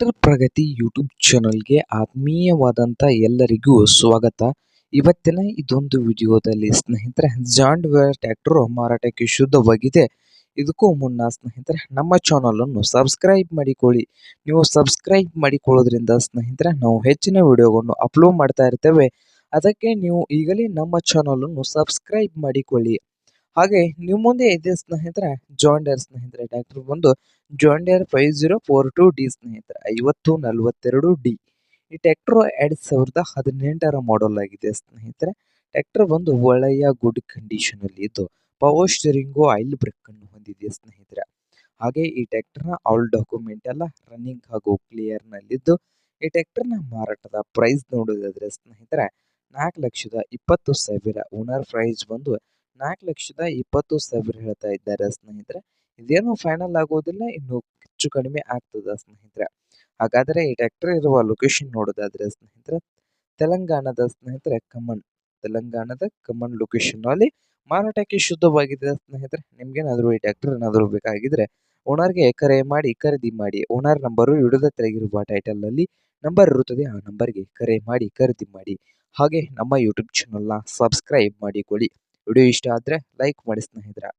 Tractor ಪ್ರಗತಿ YouTube ಚಾನಲ್ಗೆ ಆತ್ಮೀಯವಾದಂಥ ಎಲ್ಲರಿಗೂ ಸ್ವಾಗತ. ಇವತ್ತಿನ ಇದೊಂದು ವಿಡಿಯೋದಲ್ಲಿ ಸ್ನೇಹಿತರೆ ಜಾಂಡ್ ವೇರ್ ಟ್ರ್ಯಾಕ್ಟರ್ ಮಾರಾಟಕ್ಕೆ ಶುದ್ಧವಾಗಿದೆ. ಇದಕ್ಕೂ ಮುನ್ನ ಸ್ನೇಹಿತರೆ, ನಮ್ಮ ಚಾನಲನ್ನು ಸಬ್ಸ್ಕ್ರೈಬ್ ಮಾಡಿಕೊಳ್ಳಿ. ನೀವು ಸಬ್ಸ್ಕ್ರೈಬ್ ಮಾಡಿಕೊಳ್ಳೋದ್ರಿಂದ ಸ್ನೇಹಿತರೆ, ನಾವು ಹೆಚ್ಚಿನ ವಿಡಿಯೋಗಳನ್ನು ಅಪ್ಲೋಡ್ ಮಾಡ್ತಾ ಇರ್ತೇವೆ. ಅದಕ್ಕೆ ನೀವು ಈಗಲೇ ನಮ್ಮ ಚಾನಲನ್ನು ಸಬ್ಸ್ಕ್ರೈಬ್ ಮಾಡಿಕೊಳ್ಳಿ. ಹಾಗೆ, ನಿಮ್ಮ ಮುಂದೆ ಇದೆ ಸ್ನೇಹಿತರೆ ಜಾಂಡರ್ ಸ್ನೇಹಿತರೆ, ಟ್ಯಾಕ್ಟರ್ ಬಂದು John Deere five zero four two D ಸ್ನೇಹಿತರೆ, ಐವತ್ತು ನಲವತ್ತೆರಡು ಡಿ ಈ ಟ್ರ್ಯಾಕ್ಟರ್ ಎರಡು ಸಾವಿರದ ಹದಿನೆಂಟರ ಮಾಡೆಲ್ ಆಗಿದೆ ಸ್ನೇಹಿತರೆ. ಟ್ರ್ಯಾಕ್ಟರ್ ಒಂದು ಒಳ್ಳೆಯ ಗುಡ್ ಕಂಡೀಷನ್ ಅಲ್ಲಿ ಇದ್ದು ಪವರ್ ಸ್ಟೀರಿಂಗು ಆಯಿಲ್ ಬ್ರೇಕ್ ಅನ್ನು ಹೊಂದಿದೆ ಸ್ನೇಹಿತರೆ. ಹಾಗೆ ಈ ಟ್ಯಾಕ್ಟರ್ನ ಆಲ್ ಡಾಕ್ಯುಮೆಂಟ್ ಎಲ್ಲ ರನ್ನಿಂಗ್ ಹಾಗೂ ಕ್ಲಿಯರ್ ನಲ್ಲಿದ್ದು, ಈ ಟ್ಯಾಕ್ಟರ್ನ ಮಾರಾಟದ ಪ್ರೈಸ್ ನೋಡೋದಾದ್ರೆ ಸ್ನೇಹಿತರೆ ನಾಲ್ಕು ಲಕ್ಷದ ಇಪ್ಪತ್ತು ಸಾವಿರ. ಓನರ್ ಪ್ರೈಸ್ ಬಂದು ನಾಲ್ಕು ಲಕ್ಷದ ಇಪ್ಪತ್ತು ಸಾವಿರ ಹೇಳ್ತಾ ಇದ್ದಾರೆ ಸ್ನೇಹಿತರೆ. ಇದೇನು ಫೈನಲ್ ಆಗೋದಿಲ್ಲ, ಇನ್ನು ಹೆಚ್ಚು ಕಡಿಮೆ ಆಗ್ತದ ಸ್ನೇಹಿತರೆ. ಹಾಗಾದರೆ ಈ ಟ್ರ್ಯಾಕ್ಟರ್ ಇರುವ ಲೊಕೇಶನ್ ನೋಡೋದಾದ್ರೆ ಸ್ನೇಹಿತರೆ, ತೆಲಂಗಾಣದ ಸ್ನೇಹಿತರೆ ಕಮನ್ ತೆಲಂಗಾಣದ ಕಮನ್ ಲೊಕೇಶನ್ ಅಲ್ಲಿ ಮಾರಾಟಕ್ಕೆ ಶುದ್ಧವಾಗಿದೆ ಸ್ನೇಹಿತರೆ. ನಿಮ್ಗೇನಾದರೂ ಈ ಟ್ರ್ಯಾಕ್ಟರ್ ಏನಾದರೂ ಬೇಕಾಗಿದ್ರೆ ಓನರ್ಗೆ ಕರೆ ಮಾಡಿ, ಖರೀದಿ ಮಾಡಿ ಓನರ್ ನಂಬರು ಹಿಡಿದ ತೆರೆಗಿರುವ ಟೈಟಲ್ನಲ್ಲಿ ನಂಬರ್ ಇರುತ್ತದೆ, ಆ ನಂಬರ್ಗೆ ಕರೆ ಮಾಡಿ, ಖರೀದಿ ಮಾಡಿ. ಹಾಗೆ ನಮ್ಮ ಯೂಟ್ಯೂಬ್ ಚಾನಲ್ನ ಸಬ್ಸ್ಕ್ರೈಬ್ ಮಾಡಿಕೊಳ್ಳಿ. ವಿಡಿಯೋ ಇಷ್ಟ ಆದರೆ ಲೈಕ್ ಮಾಡಿ ಸ್ನೇಹಿತರೆ.